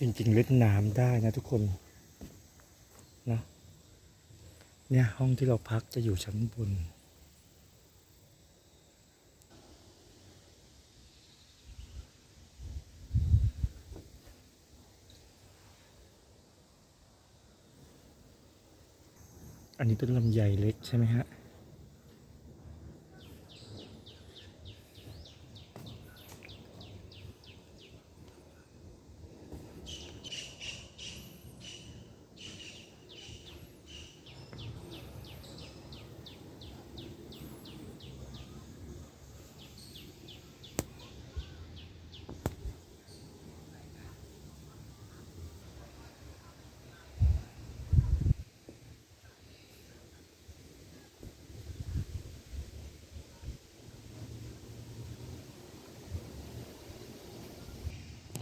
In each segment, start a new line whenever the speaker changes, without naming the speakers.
จริงๆเล่นน้ำได้นะทุกคนนะเนี่ยห้องที่เราพักจะอยู่ชั้นบน อันนี้เป็นลำไยเล็กใช่ไหมฮะ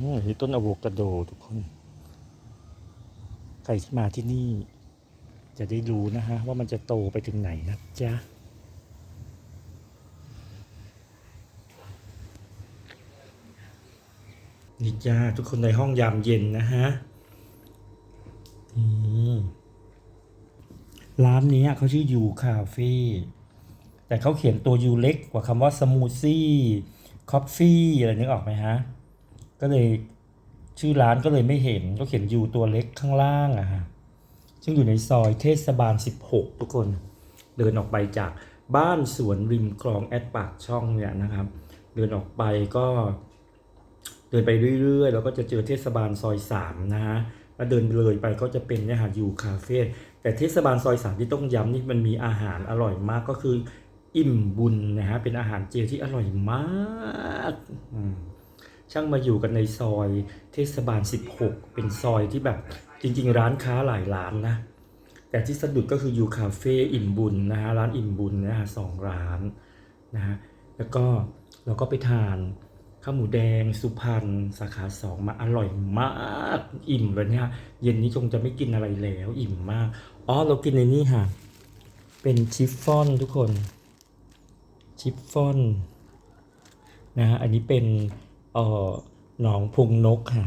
นี่ต้นอะโวคาโดทุกคน ใครที่มาที่นี่ จะได้รู้นะฮะ ว่ามันจะโตไปถึงไหนนะจ๊ะนี่จ้าทุกคนในห้องยามเย็นนะฮะนี่ร้านนี้เขาชื่อยูคาเฟ่แต่เขาเขียนตัวยูเล็กกว่าคำว่าสมูทซี่คอฟฟี่อะไรนึกออกไหมฮะ ก็เลยชื่อร้านก็เลยไม่เห็นก็เขียนยูตัวเล็กข้างล่างอะฮะซึ่งอยู่ในซอยเทศบาล 16 ทุกคน เดินออกไปจากบ้านสวนริมคลองแอดปากช่องเนี่ยนะครับ เดินออกไปก็ เดินไปเรื่อยๆ แล้วก็จะเจอเทศบาลซอย 3 นะฮะแล้วเดินเลยไปก็จะเป็นเนี่ยฮะยูคาเฟ่แต่เทศบาลซอย 3 ที่ต้องย้ำนี่มันมีอาหารอร่อยมากก็คืออิ่มบุญนะฮะเป็นอาหารเจที่อร่อยมากอืม ช่างมาอยู่กันในซอยเทศบาล 16 เป็นซอยที่แบบจริง ๆ ร้านค้าหลายร้านนะ แต่ที่สะดุดก็คือยูคาเฟ่อิ่มบุญนะฮะร้านอิ่มบุญนะฮะสองร้านนะฮะแล้วก็เราก็ไปทานข้าวหมูแดงสุพรรณสาขาสองมาอร่อยมากอิ่มเลยเนี่ยเย็นนี้คงจะไม่กินอะไรแล้ว อิ่มมากอ๋อเรากินในนี่ค่ะ เป็นชิฟฟ่อนทุกคนชิฟฟ่อนนะฮะอันนี้เป็น เอ่อหนองพุงนกค่ะ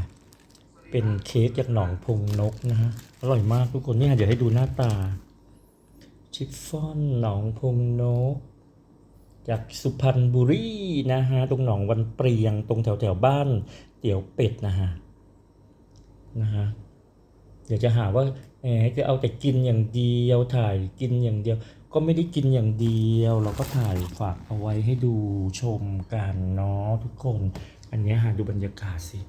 เป็นเค้กจากหนองพุงนกนะฮะ อร่อยมากทุกคนเนี่ยเดี๋ยวให้ดูหน้าตา ชิฟฟ่อนหนองพุงนก จากสุพรรณบุรีนะฮะ ตรงหนองวันเปรียง ตรงแถวแถวบ้าน เตี๋ยวเป็ดนะฮะ นะฮะ เดี๋ยวจะหาว่าแหมจะเอาแต่กินอย่างเดียวถ่ายกินอย่างเดียว ก็ไม่ได้กินอย่างเดียว เราก็ถ่ายฝากเอาไว้ให้ดูชมกันเนาะทุกคน อันนี้หาดูบรรยากาศสิ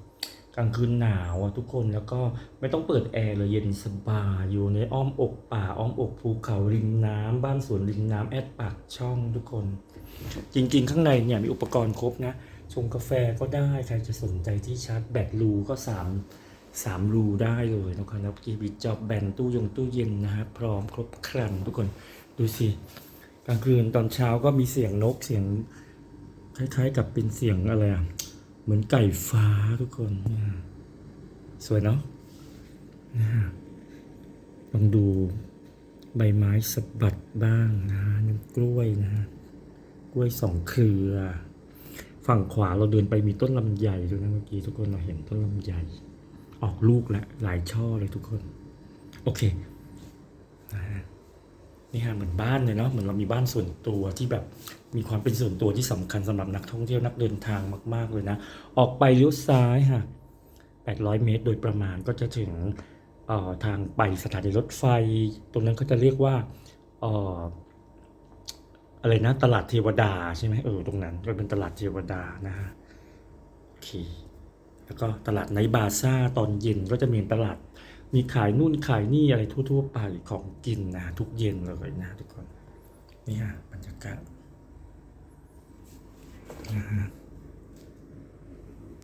กลางคืนหนาวอะทุกคนแล้วก็ไม่ต้องเปิดแอร์เลยเย็นสบายอยู่ในอ้อมอกป่าอ้อมอกภูเขาริมน้ำบ้านสวนริมน้ำแอดปากช่องทุกคน จริง ๆ ข้างในเนี่ยมีอุปกรณ์ครบนะชงกาแฟก็ได้ใครจะสนใจที่ชาร์จแบตรูก็สามสามรูได้เลยนะครับกีบิจอบแบนตู้ยงตู้เย็นนะฮะพร้อมครบครันทุกคนดูสิกลางคืนตอนเช้าก็มีเสียงนกเสียงคล้ายๆ กับเป็นเสียงอะไรอะ เหมือนไก่ฟ้าทุกคนสวยเนาะนะลองดูใบไม้สะบัดบ้างนะน้ำกล้วยนะกล้วยสองเครือ ฝั่งขวาเราเดินไปมีต้นลำไยด้วยนะเมื่อกี้ทุกคนเราเห็นต้นลำไยออกลูกแล้วหลายช่อเลยทุกคน โอเคนะ นี่ฮะเหมือนบ้านเลยเนาะเหมือนเรามีบ้านส่วนตัวที่แบบมีความเป็นส่วนตัวที่สำคัญสำหรับนักท่องเที่ยวนักเดินทางมาก ๆเลยนะ ออกไปเลี้ยวซ้ายค่ะ800 เมตร โดยประมาณก็จะถึงออทางไปสถานีรถไฟ ตรงนั้นเขาจะเรียกว่าอออะไรนะตลาดเทวดาใช่ไหมเออตรงนั้นก็เป็นตลาดเทวดานะฮะโอเคแล้วก็ตลาดไนบาซ่าตอนเย็นก็จะมีตลาด มีขายนู่นขายนี่อะไรทั่ว ๆ ไปของกินนะทุกเย็นเลยนะทุกคนนี่ฮะบรรยากาศนะฮะ